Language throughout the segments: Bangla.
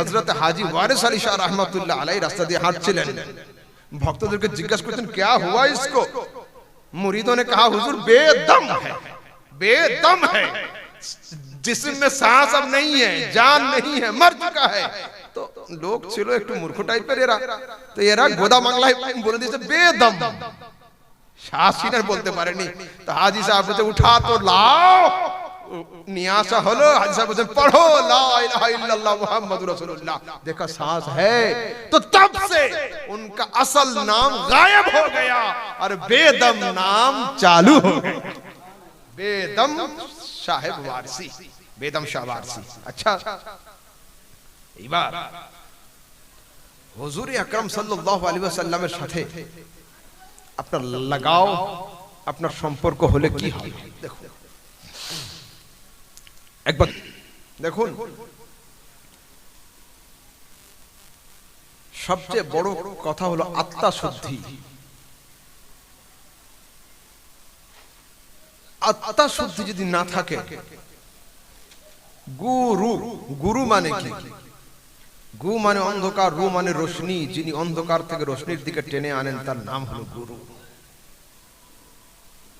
حضرت حاجی وارث علی شاہ رحمت اللہ علیہ راستہ دیا ہاتھ چلیں بھکتوں کے جگس کو کیا ہوا اس کو؟ مریدوں نے کہا، حضور، بے دم ہے۔ بے دم ہے۔ جسم میں سانس اب نہیں ہے، جان نہیں ہے، مر چکا ہے۔ تو لوگ چلو، ایک مورخو ٹائپ پہ رہا تو یہ رہا گودا منگلا ہے بولے دیسے بے دم۔ شاہ سینر بولتے مارے نہیں۔ تو حاجی صاحب نے اٹھا تو لاؤ۔ نیاسہ ہلو، حضرت صاحب حسین پڑھو، لا الہ الا اللہ محمد رسول اللہ دیکھا سانس ہے۔ تو تب سے ان کا اصل نام غائب ہو گیا اور بے دم نام چالو ہو گیا بے دم شاہب وارسی۔ بے دم شاہ وارسی۔ اچھا۔ عبار حضور اکرم صلی اللہ علیہ وسلم সাথে আপনার লাগাও আপনার সম্পর্ক হলে কি হয় দেখো একবার দেখুন। সবচেয়ে বড় কথা হলো আত্মা শুদ্ধি আত্মা শুদ্ধি যদি না থাকে, গুরু গুরু মানে কি? গু মানে অন্ধকার, রু মানে রোশনি। যিনি অন্ধকার থেকে রোশনির দিকে টেনে আনেন, তার নাম হলো গুরু।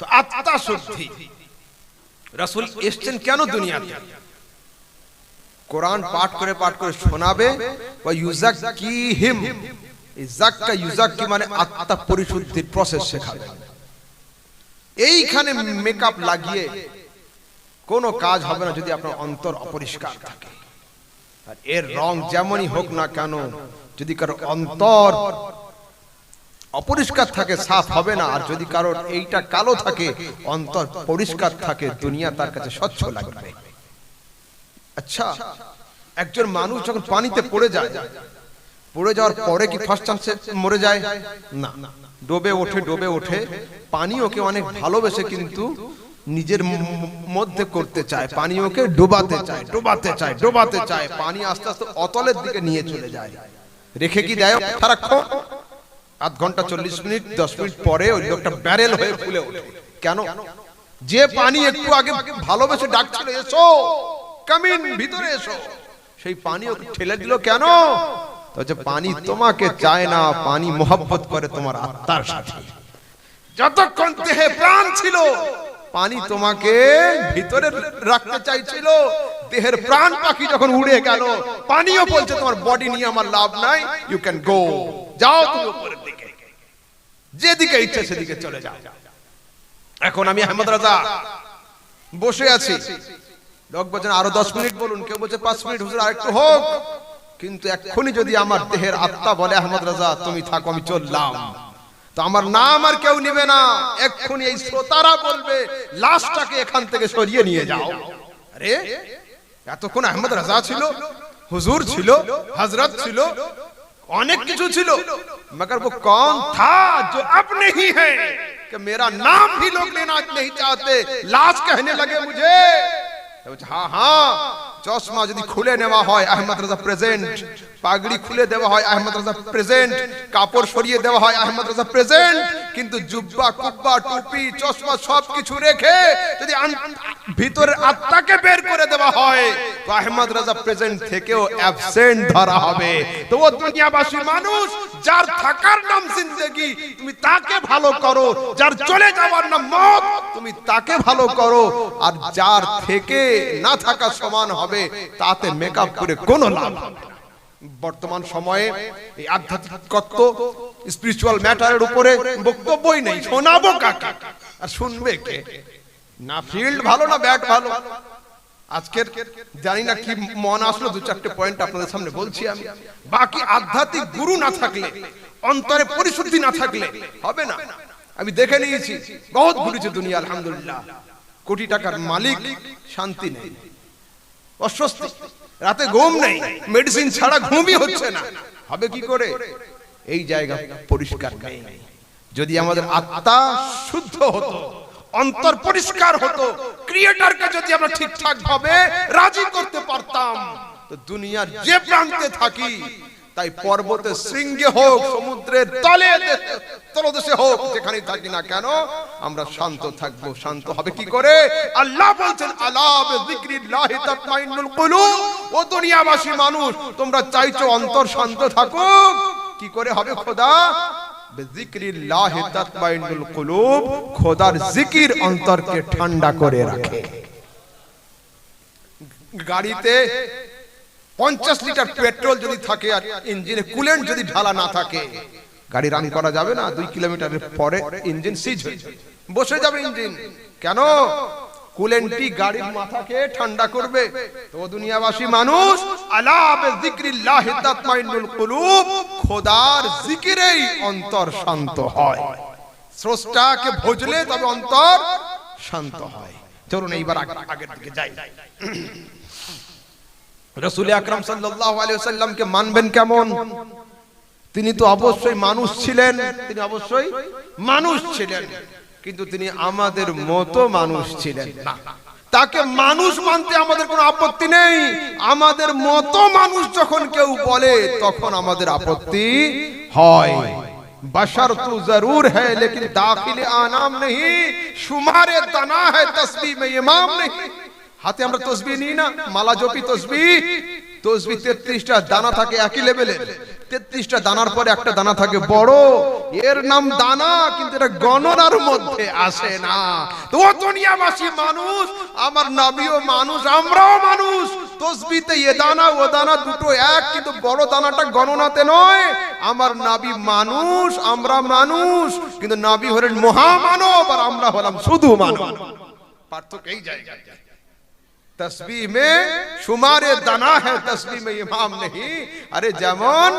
তো আত্মা শুদ্ধি রাসূল এসছেন কেন দুনিয়াতে? কোরআন পাঠ করে পাঠ করে শোনাবে ইউজাক্কি মানে আত্মা পরিশুদ্ধির প্রসেস শেখাবে। এইখানে মেকআপ লাগিয়ে কোনো কাজ হবে না যদি আপনার অন্তর অপরিষ্কার থাকে। আর এর রং যেমনই হোক না কেন, যদি কারও অন্তর অপরিষ্কার থাকে, সাফ হবে না। আর যদি কারোর এইটা কালো থাকে, অন্তর পরিষ্কার থাকে, দুনিয়া তার কাছে স্বচ্ছ লাগবে। আচ্ছা একজন মানুষ যখন পানিতে পড়ে যায়, পড়ে যাওয়ার পরে কি ফার্স্ট চান্সে মরে যায়? না। ডোবে ওঠে ডোবে ওঠে। পানি ওকে অনেক ভালোবেসে কিন্তু নিজের মধ্যে করতে চায়। পানি ওকে ডোবাতে চায় ডোবাতে চায় ডোবাতে চায়। পানি আস্তে আস্তে অতলের দিকে নিয়ে চলে যায়। রেখে কি দেয়? সারাক্ষণ আধ ঘণ্টা চল্লিশ মিনিট, দশ মিনিট পরে ওই লোকটা ব্যারেল হয়ে ফুলে ওঠে। কেন? যে পানি একটু আগে ভালোবেসে ডাকছিল, এসো কামিন ভিতরে এসো। সেই পানি ওকে ঠেলে দিল, কেন? তো পানি তোমাকে চায় না, পানি মোহাব্বত করে তোমার আত্মার সাথে। যতক্ষণ দেহে প্রাণ ছিল, পানি তোমাকে ভিতরে রাখতে চাইছিল। দেহের প্রাণ পাখি যখন উড়ে গেল, পানিও বলছে, তোমার বডি নিয়ে আমার লাভ নাই ইউ ক্যান গো যাও তুমি উপরের দিকে। যেদিকে ইচ্ছে সেদিকে চলে যাও। এখন আমি আহমদ রাজা বসে আছি। লোক বলছেন, আরও দশ মিনিট বলুন। কেউ বলছে, পাঁচ মিনিট হুজুর আরেকটু হোক। কিন্তু এক্ষুনি যদি আমার দেহের আত্মা বলে, আহমদ রাজা, তুমি থাকো, আমি চললাম। তো আমার নাম আর কেউ নিবে না। এক্ষুনি এই শ্রোতারা বলবে, লাশটাকে এখান থেকে সরিয়ে নিয়ে যাও। আরে এতক্ষণ আহমদ রাজা ছিল হুজুর ছিল حضرت ছিল অনেক কিছু ছিল। مگر وہ کون تھا جو اپنے ہی ہے کہ میرا نام بھی لوگ لینا نہیں چاہتے؟ لاش کہنے لگے مجھے۔ ہاں ہاں۔ চশমা যদি খুলে নেওয়া হয়, আহমদ রাজা প্রেজেন্ট পাগড়ি খুলে দেওয়া হয়, আহমদ রাজা প্রেজেন্ট কাপড় সরিয়ে দেওয়া হয়, আহমদ রাজা প্রেজেন্ট কিন্তু জুব্বা, কুব্বা, টুপি, চশমা সব কিছু রেখে যদি ভিতরের আত্মাকে বের করে দেওয়া হয়, তো আহমদ রাজা প্রেজেন্ট থেকেও অ্যাবসেন্ট ধরা হবে। তো ও দুনিয়াবাসী মানুষ, যার থাকার নাম জিন্দেগি, তুমি তাকে ভালো করো। যার চলে যাওয়ার নাম মত, তুমি তাকে ভালো করো। আর যার থেকে না থাকা সমান হবে তাতে মেকআপ করে কোনো লাভ হবে। বর্তমান সময়ে এই আধ্যাত্মিকত্ব স্পিরিচুয়াল ম্যাটারের উপরে বক্তব্যই নেই। শোনাবো কাকে? আর শুনবে কে? না ফিল্ড ভালো, না ব্যাট ভালো। আজকের জানি না কি মন আসলো, দু চারটে পয়েন্ট আপনাদের সামনে বলছি আমি। বাকি আধ্যাত্মিক গুরু না থাকলে, অন্তরে পরিশুদ্ধি না থাকলে হবে না। আমি দেখে নিয়েছি, বহুত ঘুরেছে দুনিয়া, আলহামদুলিল্লাহ। কোটি টাকার মালিক, শান্তি নেই। অস্বস্তি। রাতে ঘুম নেই। মেডিসিন ছাড়া ঘুমই হচ্ছে না। হবে কি করে? এই জায়গা পরিষ্কার নেই। যদি আমাদের আত্মা শুদ্ধ হতো, অন্তর পরিষ্কার হতো ক্রিয়েটারকে যদি আমরা ঠিকঠাক ভাবে রাজি করতে পারতাম, তো দুনিয়ার যে প্রান্তে থাকি, তাই পর্বতের শৃঙ্গে হোক, সমুদ্রের তলে, তলদেশে হোক, যেখানেই থাকি না কেন আমরা শান্ত থাকব, শান্ত হবে কি করে? আল্লাহ বলছেন, আলা বিযিকরিল্লাহি তাতমাইন্নুল কুলুব। ও দুনিয়াবাসী মানুষ, তোমরা চাইছো অন্তর শান্ত থাকুক। কি করে হবে খোদা? বিযিকরিল্লাহি তাতমাইন্নুল কুলুব, খোদার জিকির অন্তরকে ঠান্ডা করে রাখে। গাড়িতে পঞ্চাশ লিটার পেট্রোল যদি থাকে আর ইঞ্জিনে কুলেন্ট যদি ঢালা না থাকে, গাড়ি রান করা যাবে না, দুই কিলোমিটারের পরে ইঞ্জিন সিজ হয়ে যাবে। বসে যাবে ইঞ্জিন। কেন? কুলেন্টটি গাড়ির মাথাকে ঠান্ডা করবে। তো দুনিয়াবাসী মানুষ খোদার জিকিরেই অন্তর শান্ত হয়। স্রষ্টাকে ভজলে তবে অন্তর শান্ত হয়। চলুন এইবার আগে- আগের দিকে যাই। রসুল আকরাম সাল্লাল্লাহু আলাইহি মানবেন কেমন? তিনি তো অবশ্যই মানুষ ছিলেন। তিনি অবশ্যই মানুষ ছিলেন। কিন্তু তিনি আমাদের মতো মানুষ ছিলেন না তাকে মানুষ মানতে আমাদের কোনো আপত্তি নেই আমাদের মতো মানুষ যখন কেউ বলে তখন আমাদের আপত্তি হয় बशर तो जरूर है लेकिन दाखिल आनाम नहीं शुमारे तना है तस्बीह में इमाम नहीं হাতে আমরা তসবি নিই না মালা জপি তসবি তসবি তেত্রিশটা দানা থাকে একই লেভেলে তেত্রিশটা দানার পরে একটা দানা থাকে বড়। এর নাম দানা, কিন্তু এটা গণনার মধ্যে আসে না। তো দুনিয়াবাসী মানুষ, আমার নাবিও মানুষ, আমরাও মানুষ। তসবিতে এ দানা, ও দানা দুটো এক, কিন্তু বড় দানাটা গণনাতে নয়। আমার নাবি মানুষ, আমরা মানুষ। কিন্তু নাবি হলেন মহামানব, আর আমরা হলাম শুধু মানব। পার্থক্য এই জায়গায়। তসবি মে সুমারে দানা হ্যাঁ তসবি মে ইমাম নেই। আরে যেমন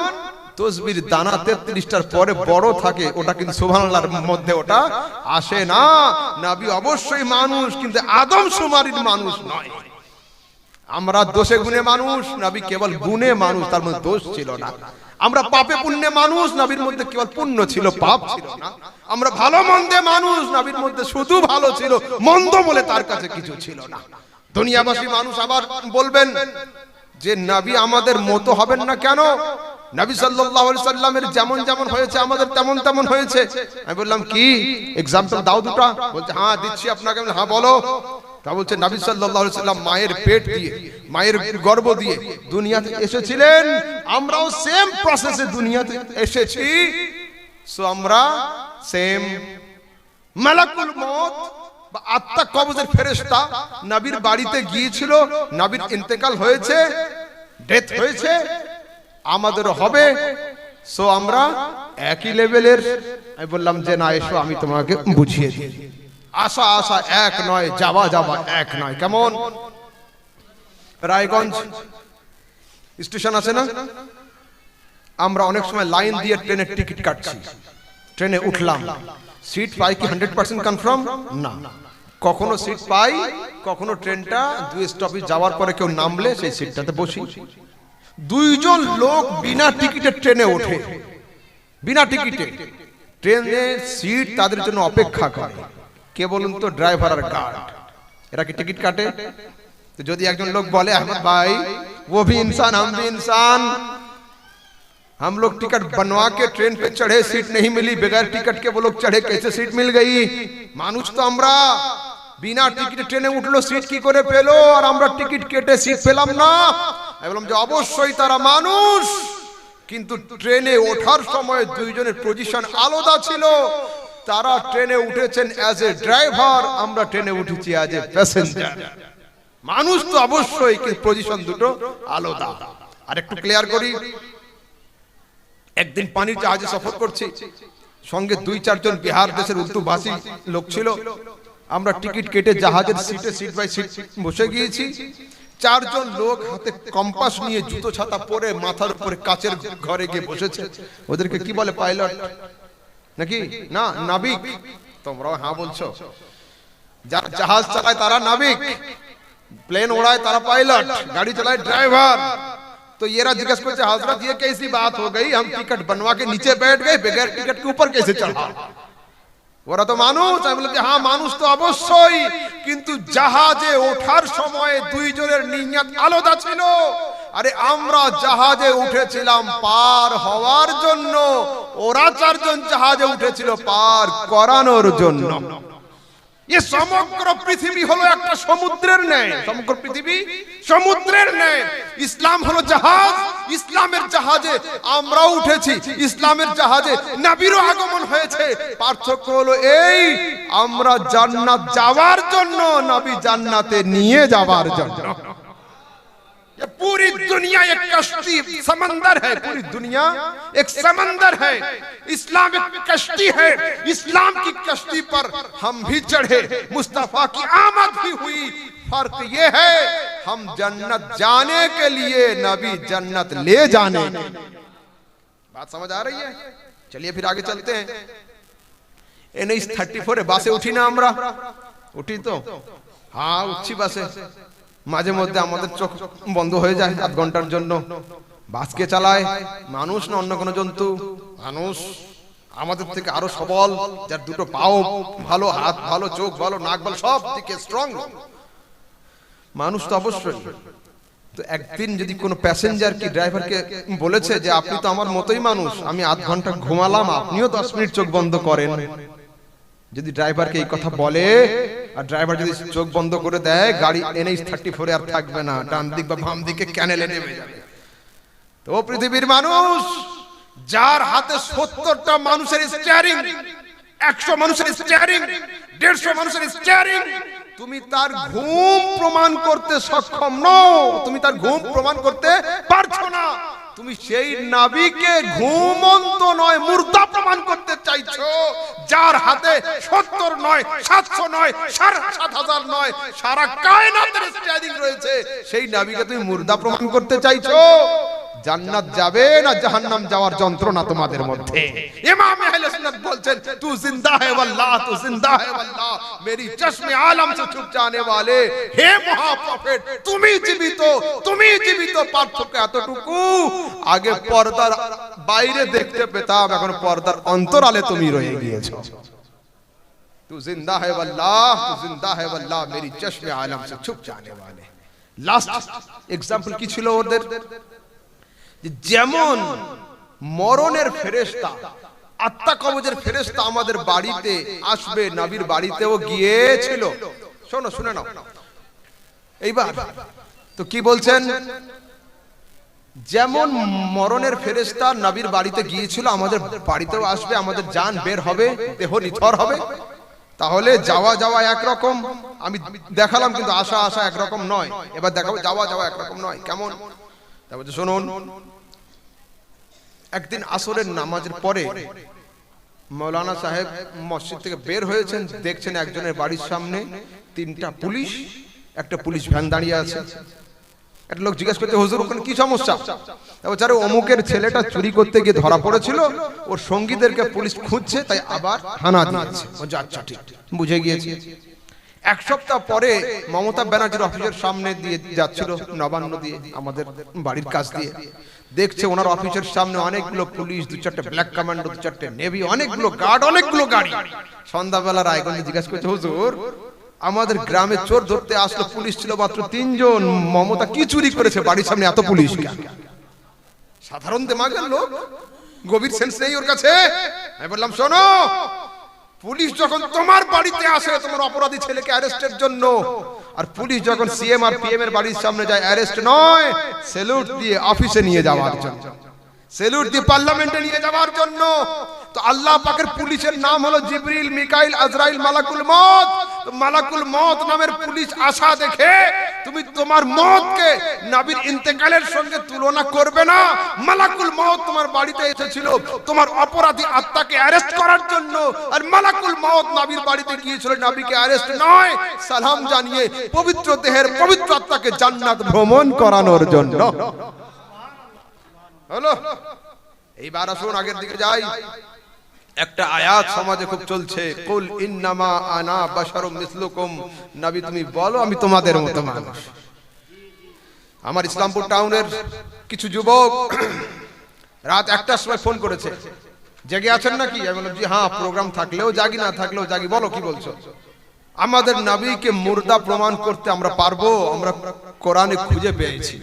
তসবির দানা তেত্রিশটার পরে বড় থাকে। ওটা কিন্তু সুবহানাল্লাহর মধ্যে ওটা আসে না। নাবি অবশ্যই মানুষ কিন্তু আদম সুমারির মানুষ নয়। আমরা দোষে গুণে মানুষ নাবি কেবল গুণে মানুষ তার মধ্যে দোষ ছিল না। আমরা পাপে পুণ্যে মানুষ নাবির মধ্যে কেবল পুণ্য ছিল পাপ ছিল না। আমরা ভালো মন্দে মানুষ নাবির মধ্যে শুধু ভালো ছিল মন্দ বলে তার কাছে কিছু ছিল না। দুনিয়াবাসী মানুষ আবার বলবেন যে নবী আমাদের মতো হবেন না কেন? নবী সাল্লাল্লাহু আলাইহি সাল্লামের যেমন যেমন হয়েছে, আমাদের তেমন তেমন হয়েছে। আমি বললাম, কি? এক্সাম্পল দাও দুটো। বলছে হ্যাঁ দিচ্ছি আপনাকে। হ্যাঁ বলো। তা বলছে, নবী সাল্লাল্লাহু আলাইহি সাল্লাম মায়ের পেট দিয়ে, মায়ের গর্ভ দিয়ে দুনিয়াতে এসেছিলেন। আমরাও সেম প্রসেসে দুনিয়াতে এসেছি। সো আমরা সেম মালাকুল বা আত্মা কবজের ফেরেশতা নবীর বাড়িতে গিয়েছিল, নাবির ইন্তেকাল হয়েছে ডেথ হয়েছে, আমাদের হবে। সো আমরা একই লেভেলের আমি বললাম যে, না, এসো, আমি তোমাকে বুঝিয়ে দিই। আশা আশা, এক নয়, যাওয়া যাওয়া, এক নয়, কেমন? রায়গঞ্জ স্টেশন আছে না? আমরা অনেক সময় লাইন দিয়ে ট্রেনের টিকিট কাটছি। ট্রেনে উঠলাম। সিট পাই কি হান্ড্রেড পার্সেন্ট কনফার্ম না কখনো সিট পাই, কখনো ট্রেনটা দুই স্টপেজ যাওয়ার পরে কেউ নামলে সেই সিটটাতে বসি। দুইজন লোক বিনা টিকিটের ট্রেনে ওঠে। বিনা টিকিটে ট্রেনে সিট তাদের জন্য অপেক্ষা করে। কে বলুন তো ড্রাইভার আর গার্ড এরা কি টিকিট কাটে? তো যদি একজন লোক বলে, আহমদ ভাই, ও ভি ইনসান, হাম ভি ইনসান। हम लोग टिकट बनवा के ट्रेन पे चढ़े सीट नहीं मिली बगैर टिकट के वो लोग चढ़े कैसे सीट मिल गई মানুষ তো আমরা বিনা টিকিটে ট্রেনে উঠলো সিট কি করে পেলো আর আমরা টিকিট কেটে সিট পেলাম না আমি বললাম যে অবশ্যই তারা মানুষ কিন্তু ট্রেনে ওঠার সময় দুইজনের পজিশন আলাদা ছিল তারা ট্রেনে উঠেছেন অ্যাজ এ ড্রাইভার আমরা ট্রেনে উঠেছি অ্যাজ এ প্যাসেঞ্জার মানুষ তো অবশ্যই কিন্তু পজিশন দুটো আলাদা আর একটু ক্লিয়ার করি একদিন পানির জাহাজে সফর করছি। সঙ্গে দুই চারজন বিহার দেশের উর্দুভাষী লোক ছিল। আমরা টিকিট কেটে জাহাজের সিটে সিট বাই সিট বসে গিয়েছি। চারজন লোক হাতে কম্পাস নিয়ে জুতো ছাতা পরে মাথার উপরে কাচের ঘরে গিয়ে বসেছে। ওদেরকে কি বলে পাইলট? নাকি? না নাবিক। তোমরাও হ্যাঁ বলছো। হ্যাঁ যারা জাহাজ চালায় তারা নাবিক। প্লেন ওড়ায় তারা পাইলট। গাড়ি চালায় ড্রাইভার। तो ये रहा जिज्ञासा करते हजरत ये कैसी बात हो गई हम टिकट बनवा के नीचे बैठ गए बगैर टिकट के ऊपर कैसे चढ़ा ওরা তো মানুষ আমি বললাম যে হ্যাঁ মানুষ তো অবশ্যই কিন্তু জাহাজে ওঠার সময় দুইজনের নিয়ত আলাদা ছিল আরে আমরা জাহাজে উঠেছিলাম পার হওয়ার জন্য ওরা চারজন জাহাজে উঠেছিল পার করানোর জন্য এ সমগ্র পৃথিবী হলো একটা সমুদ্রের ন্যায়। পৃথিবী সমুদ্রের ন্যায়। ইসলাম হলো জাহাজ। ইসলামের জাহাজে আমরা উঠেছি। ইসলামের জাহাজে আগমন হয়েছে। পার্থক্য হলো এই, আমরা জান্নাত যাওয়ার জন্য, নাবি জান্নাতে নিয়ে যাওয়ার জন্য। پوری دنیا ایک کشتی سمندر ہے، پوری دنیا ایک سمندر ہے۔ اسلام ایک کشتی ہے۔ اسلام کی کشتی پر ہم بھی چڑھے۔ مصطفیٰ کی آمد بھی ہوئی۔ فرق یہ ہے، ہم جنت جانے کے لیے، نبی جنت لے جانے۔ بات سمجھ آ رہی ہے؟ چلیے پھر آگے چلتے ہیں۔ این ایس تھرٹی فور ہے، باسے اٹھی نا امرہ اٹھی تو۔ ہاں اچھی باسے۔ মাঝে মধ্যে আমাদের চোখ বন্ধ হয়ে যায় আধ ঘণ্টার জন্য। বাসকে চালায়, মানুষ না অন্য কোনো জন্তু? মানুষ আমাদের থেকে আরও সবল, যার দুটো পাও ভালো, হাত ভালো, চোখ ভালো, নাক ভালো, সব থেকে স্ট্রং মানুষ তো অবশ্যই। তো একদিন যদি কোনো প্যাসেঞ্জার কি ড্রাইভারকে বলেছে যে, আপনি তো আমার মতোই মানুষ, আমি আধ ঘণ্টা ঘুমালাম, আপনিও দশ মিনিট চোখ বন্ধ করেন। যদি ড্রাইভারকে এই কথা বলে আর ড্রাইভার যদি চোখ বন্ধ করে দেয় গাড়ি এনএইচ থার্টি ফোরে আর থাকবে না ডান দিক বা বাম দিকে ক্যানেলে নেমে যাবে। তো পৃথিবীর মানুষ যার হাতে সত্তরটা মানুষের স্টিয়ারিং একশো মানুষের স্টিয়ারিং দেড়শো মানুষের স্টিয়ারিং তুমি তার ঘুম প্রমাণ করতে সক্ষম নও তুমি তার ঘুম প্রমাণ করতে পারছ না। তুমি সেই নাবিকে ঘুমন্ত নয়, মুর্দা প্রমাণ করতে চাইছো, যার হাতে সত্তর নয়, সাতশো নয়, সাড়ে সাত হাজার নয়, সারা কায়নাতের রয়েছে। সেই নাবিকে তুমি মুর্দা প্রমাণ করতে চাইছো? জান্নাত যাবে না জাহান্নাম যাওয়ার যন্ত্রণা তোমাদের মধ্যে ইমাম আহলে সুন্নাত বলছেন তু জিন্দা है वल्लाह तू जिंदा है वल्लाह मेरी चश्मे आलम से छुप जाने वाले হে মহাপ্রফেট তুমি জীবিত তুমি জীবিত পার্থক্য এতটুকু আগে পর্দার বাইরে দেখতে পেতাম এখন পর্দার অন্তরালে তুমি রয়ে গিয়েছো तू जिंदा है वल्लाह तू जिंदा है वल्लाह मेरी चश्मे आलम से छुप जाने वाले লাস্ট এক্সাম্পল কি ছিল ওদের যে যেমন মরণের ফেরেশতা, আত্মা কবজের ফেরেশতা আমাদের বাড়িতে আসবে, নবীর বাড়িতেও গিয়েছিল। শোনো, শুনে নাও। এইবার তো কি বলছেন? যেমন মরণের ফেরেশতা নবীর বাড়িতে গিয়েছিল, আমাদের বাড়িতেও আসবে, আমাদের যান বের হবে, দেহ নিথর হবে। তাহলে যাওয়া যাওয়া একরকম। আমি দেখালাম কিন্তু আসা আসা একরকম নয়। এবার দেখাবো, যাওয়া যাওয়া একরকম নয়। কেমন? তারপর শুনুন। একদিন আসরের নামাজের পরে মৌলানা সাহেব মসজিদ থেকে বের হয়েছেন, দেখছেন একজনের বাড়ির সামনে তিনটা পুলিশ, একটা পুলিশ ভ্যান দাঁড়িয়ে আছে। একটা লোক জিজ্ঞেস করতে হুজুর, ওখানে কি সমস্যা? বেচারে অমুকের ছেলেটা চুরি করতে গিয়ে ধরা পড়েছিল, ওর সঙ্গীদেরকে পুলিশ খুঁজছে, তাই আবার ও যে আচ্ছা ঠিক, বুঝে গিয়েছি। এক সপ্তাহ পরে মমতা ব্যানার্জির অফিসের সামনে দিয়ে যাচ্ছিল নবান্ন দিয়ে আমাদের বাড়ির কাছ দিয়ে। দেখছে ওনার অফিসের সামনে অনেকগুলো পুলিশ, দু চারটে ব্ল্যাক কমান্ডো, দু চারটে নেভি, অনেকগুলো গার্ড, অনেকগুলো গাড়ি। সন্ধ্যাবেলা রায়গঞ্জে জিজ্ঞাসা করছে, হুজুর, আমাদের গ্রামে চোর ধরতে আসলো পুলিশ ছিল মাত্র তিনজন, মমতা কি চুরি করেছে বাড়ির সামনে এত পুলিশ? সাধারণ দেমাগের লোক, গভীর সেন্স নেই ওর কাছে। আমি বললাম, শোনো পুলিশ যখন তোমার বাড়িতে আসে, তোমার অপরাধী ছেলেকে অ্যারেস্টের জন্য। আর পুলিশ যখন সিএম আর পিএম এর বাড়ির সামনে যায় অ্যারেস্ট নয় সেলুট দিয়ে অফিসে নিয়ে যাওয়ার জন্য। সেলুট দিয়ে পার্লামেন্টে নিয়ে যাওয়ার জন্য। তো আল্লাহ পাকের পুলিশের নাম হলো জিবরিল, মিকাইল, আজরাইল, মালাকুল মত মালাকুল মত নামের পুলিশ আশা দেখে তুমি তোমার মতকে নবীর ইন্তেকালের সঙ্গে তুলনা করবে না। মালাকুল মত তোমার বাড়িতে এসেছিল। তোমার অপরাধী আত্মাকে অ্যারেস্ট করার জন্য। আর মালাকুল মত নাবির বাড়িতে গিয়েছিল। নাবিকে অ্যারেস্ট নয়, সালাম জানিয়ে পবিত্র দেহের পবিত্র আত্মাকে জান্নাত ভ্রমণ করানোর জন্য। হলো, এইবার আসুন আগের দিকে যাই। একটা আয়াত সমাজে খুব চলছে। কুল ইন্নামা আনা বাশারুম মিসলুকুম। নবী, তুমি বলো, আমি তোমাদের মতো মানুষ। আমার ইসলামপুর টাউনের কিছু যুবক রাত একটার সময় ফোন করেছে। জেগে আছেন নাকি? আমি বললাম, জি হ্যাঁ প্রোগ্রাম থাকলেও জাগি, না থাকলেও জাগি। বলো, কি বলছো? আমাদের নবীকে মুর্দা প্রমাণ করতে আমরা পারব? আমরা কোরআনে খুঁজে পেয়েছি।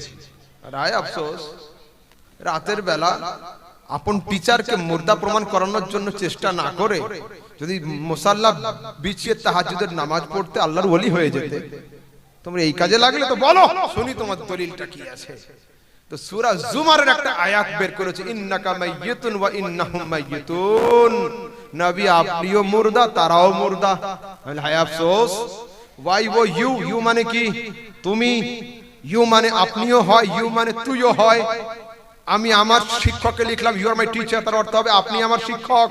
রায় আফসোস, রাতের বেলা আপন টিচারকে মুর্দা প্রমাণ করানোর জন্য চেষ্টা না করে, যদি মুসাল্লা বিছিয়ে তাহাজুদের নামাজ পড়তে আল্লাহর ওলি হয়ে যেতে, তোমরা এই কাজে লাগলে তো বলো, শুনি তোমার দলিলটা কি আছে। তো সূরা জুমারের একটা আয়াত বের করেছে, ইন্নাকা মাইয়িতুন ওয়া ইন্নাহুম মাইয়িতুন নবী, আপনিও মুর্দা, তারাও মুর্দা। হায় আফসোস। ওয়াই ও ইউ ইউ মানে কি? তুমি ইউ মানে আপনিও হয় ইউ মানে তুইও হয়। আমি আমার শিক্ষককে লিখলাম ইউ আর মাই টিচার তার অর্থ হবে আপনি আমার শিক্ষক।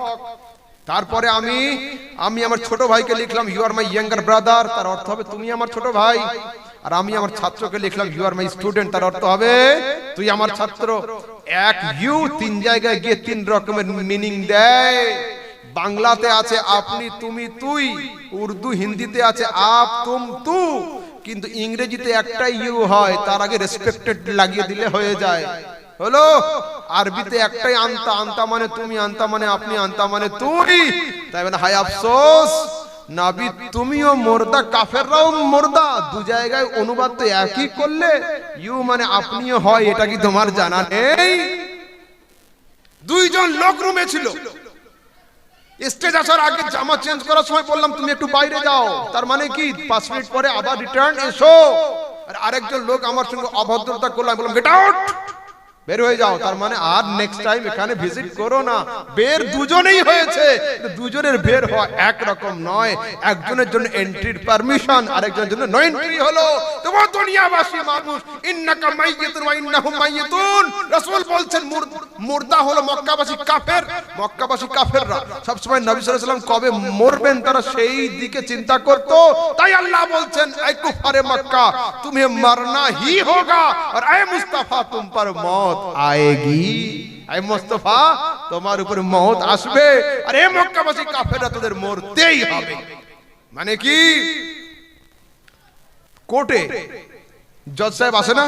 তারপরে আমি আমি আমার ছোট ভাইকে লিখলাম you are my younger brother তার অর্থ হবে তুমি আমার ছোট ভাই। আর আমি আমার ছাত্রকে লিখলাম ইউ আর মাই স্টুডেন্ট তার অর্থ হবে তুই আমার ছাত্র। এক ইউ তিন জায়গায় গিয়ে তিন রকমের মিনিং দেয়। বাংলাতে আছে আপনি তুমি তুই। উর্দু হিন্দিতে আছে আপ তুম তু। কিন্তু ইংরেজিতে একটাই ইউ হয় তার আগে রেসপেক্টেড লাগিয়ে দিলে হয়ে যায়। হলো? আরবিতে একটাই আনতা আনতা মানে তুমি, আনতা মানে আপনি, আনতা মানে তুই। তাই মানে হায় আফসোস, নাবি তুমিও মোর্দা, কাফেররাও মোর্দা। দু জায়গায় অনুবাদ তো একই করলে, ইউ মানে আপনিও হয়, এটা কি তোমার জানা নেই? দুইজন লোক রুমে ছিল। স্টেজ আসার আগে জামা চেঞ্জ করার সময় বললাম, তুমি একটু বাইরে যাও। তার মানে কি? পাঁচ মিনিট পরে আবার রিটার্ন এসো। আর আরেকজন লোক আমার সঙ্গে অভদ্রতা করল, আমি বললাম গেট আউট বের হয়ে যাও, তার মানে আর নেক্সট টাইম এখানে ভিজিট করো না। বের দুজনেই হয়েছে। দুজনের বের হওয়া এক রকম নয়। একজনের জন্য এন্ট্রির পারমিশন আরেকজনের জন্য নয় এন্ট্রি হলো। তোমার দুনিয়াবাসী মানুষ, ইন্নাকা মাইয়াতুন ওয়া ইন্নাহুম মাইয়াতুন। রাসূল বলছেন মুর্দা হলো মক্কাবাসী কাফের। মক্কাবাসী কাফেররা সব সময় নবী সাল্লাল্লাহু আলাইহি কবে মরবেন তারা সেই দিকে চিন্তা করত। তাই আল্লাহ বলছেন, এই কুফারে মক্কা, তুমি মরনা হি হোগা। আর এ মুস্তাফা, তুম পর মত। মত আয়েগি। মোস্তফা, তোমার উপর মত আসবে। আর এ মক্কাবাসী কাফেরা তোদের মরতেই হবে। মানে কি? কোটে জজ সাহেব আসে না?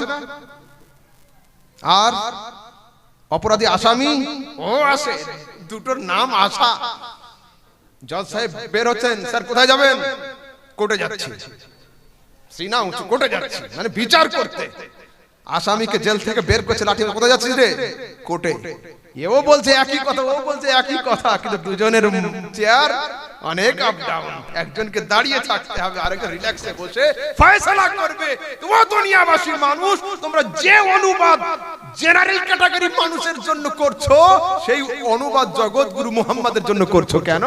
আর অপরাধী আসামি? ও আসে। দুটোর নাম আসা। জজ সাহেব বের হচ্ছেন, স্যার, কোথায় যাবেন? কোর্টে যাচ্ছি। সিনা উঁচু, কোর্টে যাচ্ছি। মানে বিচার করতে। আসামিকে জেল থেকে বের করছে লাঠি কোথায় যাচ্ছিস রে? কোর্টে। এও বলছে একই কথা ও বলছে একই কথা কিন্তু দুজনের চেয়ার অনেক আপ ডাউন একজনকে দাঁড়িয়ে থাকতে হবে আরেকজন রিল্যাক্সে বসে ফয়সালা করবে। তোমার দুনিয়াবাসী মানুষ তোমরা যে অনুবাদ জেনারেল ক্যাটাগরি মানুষের জন্য করছ সেই অনুবাদ জগৎগুরু মুহাম্মাদের জন্য করছ কেন?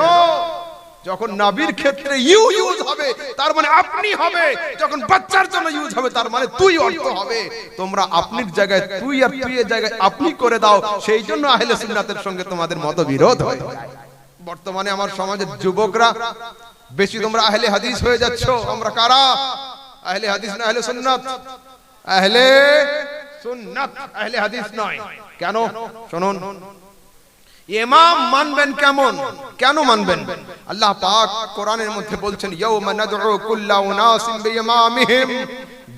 যখন নাবির ক্ষেত্রে ইউ ইউজ হবে, তার মানে আপনি হবে। যখন বাচ্চার জন্য ইউজ হবে, তার মানে তুই অর্থ হবে। তোমরা আপনির জায়গায়, তুই আর তুই এর জায়গায় আপনি করে দাও। সেই জন্য আহলে সুন্নাতের সঙ্গে তোমাদের মতবিরোধ হয়। বর্তমানে আমার সমাজের যুবকরা, বেশি তোমরা আহলে হাদিস হয়ে যাচ্ছ। আমরা কারা? আহলে হাদিস না আহলে সুন্নাত? আহলে সুন্নাত, আহলে হাদিস নয়। কেন? শুনুন। ইমাম মানবেন কেমন? কেন মানবেন? আল্লাহ পাক কোরআনের মধ্যে বলছেন, ইয়াউমা নাদউ কুল্লা উনাসিন বিইমামিহিম।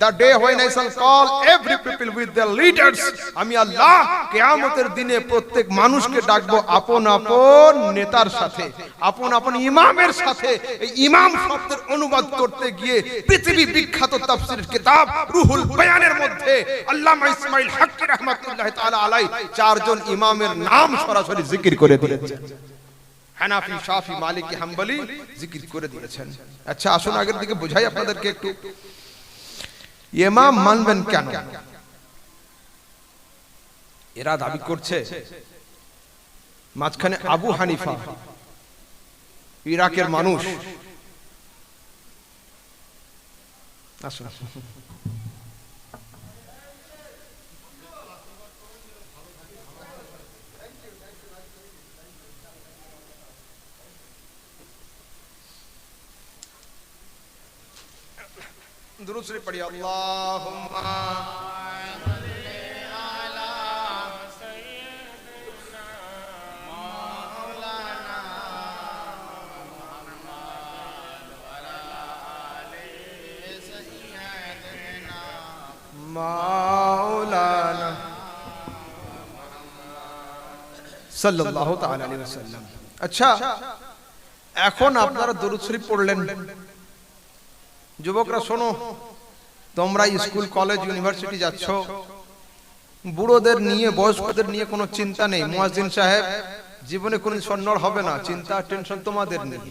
The day when I shall call every people with their leaders, আমি আল্লাহ কিয়ামতের দিনে প্রত্যেক মানুষকে ডাকবো আপন আপন নেতার সাথে, আপন আপন ইমামের সাথে। এই ইমাম শব্দের অনুবাদ করতে গিয়ে পৃথিবী বিখ্যাত কিতাব রুহুল বয়ানের মধ্যে আল্লামা ইসমাইল হাক্কি তাআলা আলাই চারজন ইমামের নাম সরাসরি জিকির করে দিয়েছেন। হানাফি, শাফি, মালিকি, হাম্বলি জিকির করে দিয়েছেন। আচ্ছা আসুন আগের দিকে বুঝাই আপনাদেরকে একটু। ইমাম মানবেন কেন? এরা দাবি করছে মাঝখানে আবু হানিফা ইরাকের মানুষ। আসুন درود شریف پڑھیے۔ اللہم مولانا صلی اللہ علیہ وسلم۔ اچھا এখন আপনারা شریف শরীফ পড়লেন যুবকরা শোনো, তোমরা স্কুল, কলেজ, ইউনিভার্সিটি যাচ্ছ। বুড়োদের নিয়ে, বয়স্কদের নিয়ে কোনো চিন্তা নেই। মুয়াজ্জিন সাহেব, জীবনে কোনো সন্ন্যর হবে না, চিন্তা, টেনশন তোমাদের নিয়ে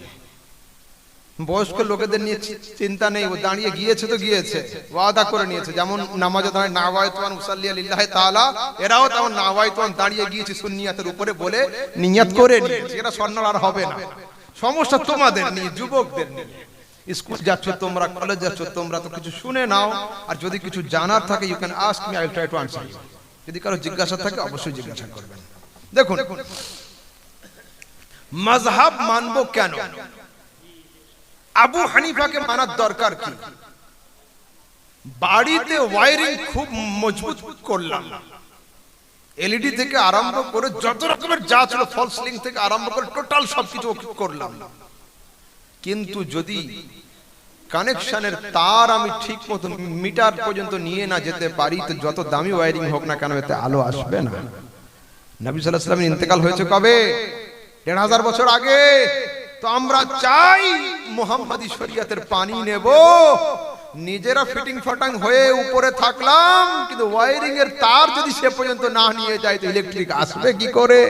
বয়স্ক লোকেদের নিয়ে চিন্তা নেই। ও দাঁড়িয়ে গিয়েছে তো গিয়েছে, ওয়াদা করে নিয়েছে। যেমন নামাজে দাঁড়িয়ে নাওয়ায়তুয়ান উসাল্লি লিল্লাহি তাআলা, এরাও তেমন নাওয়ায়তুয়ান দাঁড়িয়ে গিয়েছে সুন্নিয়াতের উপরে বলে নিয়াত করে নিয়েছে। এটা স্বর্ণার আর হবে না। সমস্যা তোমাদের নিয়ে যুবকদের নিয়ে স্কুল যাচ্ছ তোমরা কলেজ যাচ্ছ তোমরা, তো কিছু শুনে নাও। আর যদি কিছু জানার থাকে you can ask me I try to answer যদি কারও জিজ্ঞাসা থাকে, অবশ্যই জিজ্ঞাসা করবেন। দেখুন, মাযহাব মানবো কেন? আবু হানিফাকে মানার দরকার কি? বাড়িতে ওয়ারিং খুব মজবুত করলাম। এলইডি থেকে আরম্ভ করে যত রকমের যা ছিল ফল সিলিং থেকে আরম্ভ করে টোটাল সবকিছু করলাম। কিন্তু যদি কানেকশনের তার আমি ঠিক মতো মিটার পর্যন্ত নিয়ে না যেতে পারি তো যত দামি ওয়ারিং হোক না কেন এতে আলো আসবে না। নবী সাল্লাল্লাহু আলাইহি ইন্তেকাল হয়েছে কবে? দেড় হাজার বছর আগে। তো আমরা চাই মোহাম্মদী শরিয়াতের পানি নেব। নিজেরা ফিটিং ফাটাং হয়ে উপরে থাকলাম কিন্তু ওয়ারিং এর তার যদি সে পর্যন্ত না নিয়ে যায় তো ইলেকট্রিক আসবে কি করে?